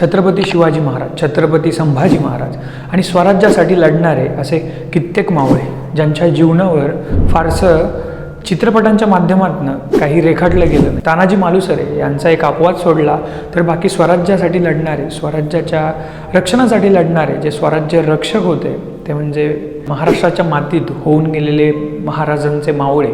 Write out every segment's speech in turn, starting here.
छत्रपती शिवाजी महाराज छत्रपती संभाजी महाराज आणि स्वराज्यासाठी लढणारे असे कित्येक मावळे ज्यांच्या जीवनावर फारसं चित्रपटांच्या माध्यमातून काही रेखाटलं गेलं नाही. तानाजी मालुसरे यांचा एक अपवाद सोडला तर बाकी स्वराज्यासाठी लढणारे स्वराज्याच्या रक्षणासाठी लढणारे जे स्वराज्य रक्षक होते ते म्हणजे महाराष्ट्राच्या मातीत होऊन गेलेले महाराजांचे मावळे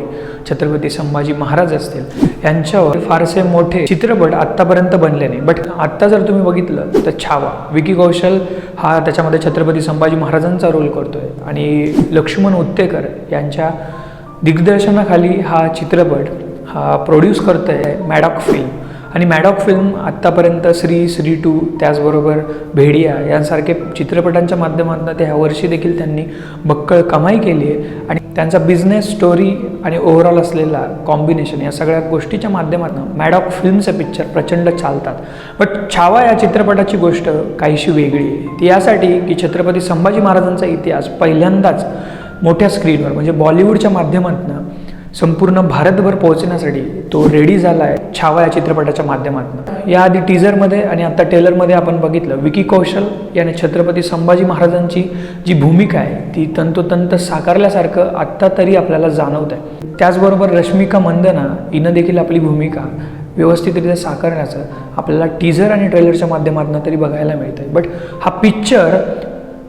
छत्रपती संभाजी महाराज असतील यांच्यावर फारसे मोठे चित्रपट आत्तापर्यंत बनले नाही. बट आत्ता जर तुम्ही बघितलं तर छावा. विकी कौशल हा त्याच्यामध्ये छत्रपती संभाजी महाराजांचा रोल करतोय. आणि लक्ष्मण उत्तेकर यांच्या दिग्दर्शनाखाली हा चित्रपट हा प्रोड्यूस करतो आहे मॅडॉक फिल्म. आणि मॅडॉक फिल्म आत्तापर्यंत श्री श्री टू त्याचबरोबर भेडिया यांसारखे चित्रपटांच्या माध्यमातून ते ह्यावर्षी देखील त्यांनी बक्कळ कमाई केली आहे. आणि त्यांचा बिझनेस स्टोरी आणि ओव्हरऑल असलेला कॉम्बिनेशन या सगळ्या गोष्टीच्या माध्यमातून मॅडॉक फिल्मचे पिक्चर प्रचंड चालतात. बट छावा या चित्रपटाची गोष्ट काहीशी वेगळी आहे. ती यासाठी की छत्रपती संभाजी महाराजांचा इतिहास पहिल्यांदाच मोठ्या स्क्रीनवर म्हणजे बॉलिवूडच्या माध्यमातून संपूर्ण भारतभर पोहोचण्यासाठी तो रेडी झाला आहे छावा या चित्रपटाच्या माध्यमातून. याआधी टीझरमध्ये आणि आता टेलरमध्ये आपण बघितलं विकी कौशल याने छत्रपती संभाजी महाराजांची जी भूमिका आहे ती तंतोतंत साकारल्यासारखं आत्ता तरी आपल्याला जाणवत आहे त्याचबरोबर रश्मिका मंदना हिनं देखील आपली भूमिका व्यवस्थितरित्या साकारण्याचं आपल्याला टीझर आणि ट्रेलरच्या माध्यमातून तरी बघायला मिळतं आहे बट हा पिक्चर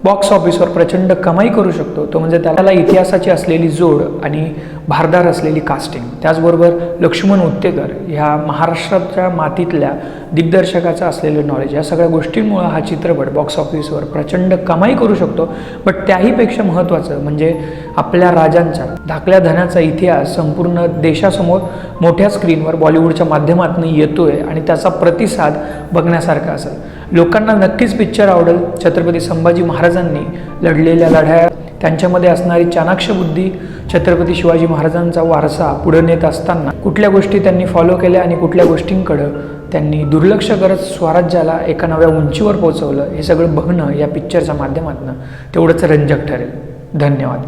बॉक्स ऑफिसवर प्रचंड कमाई करू शकतो. तो म्हणजे त्याला इतिहासाची असलेली जोड आणि भारदार असलेली कास्टिंग त्याचबरोबर लक्ष्मण उत्तेकर ह्या महाराष्ट्राच्या मातीतल्या दिग्दर्शकाचं असलेलं नॉलेज या सगळ्या गोष्टींमुळं हा चित्रपट बॉक्स ऑफिसवर प्रचंड कमाई करू शकतो. बट त्याहीपेक्षा महत्त्वाचं म्हणजे आपल्या राजांचा धाकल्या धनाचा इतिहास संपूर्ण देशासमोर मोठ्या स्क्रीनवर बॉलिवूडच्या माध्यमातून येतोय आणि त्याचा प्रतिसाद बघण्यासारखा असेल. लोकांना नक्कीच पिक्चर आवडेल. छत्रपती संभाजी महाराज महाराजांनी लढलेल्या लढाया त्यांच्यामध्ये असणारी चाणाक्ष बुद्धी छत्रपती शिवाजी महाराजांचा वारसा पुढे नेत असताना कुठल्या गोष्टी त्यांनी फॉलो केल्या आणि कुठल्या गोष्टींकडं त्यांनी दुर्लक्ष करत स्वराज्याला एका नव्या उंचीवर पोहोचवलं हे सगळं बघणं या पिक्चरच्या माध्यमातून तेवढंच रंजक ठरेल. धन्यवाद.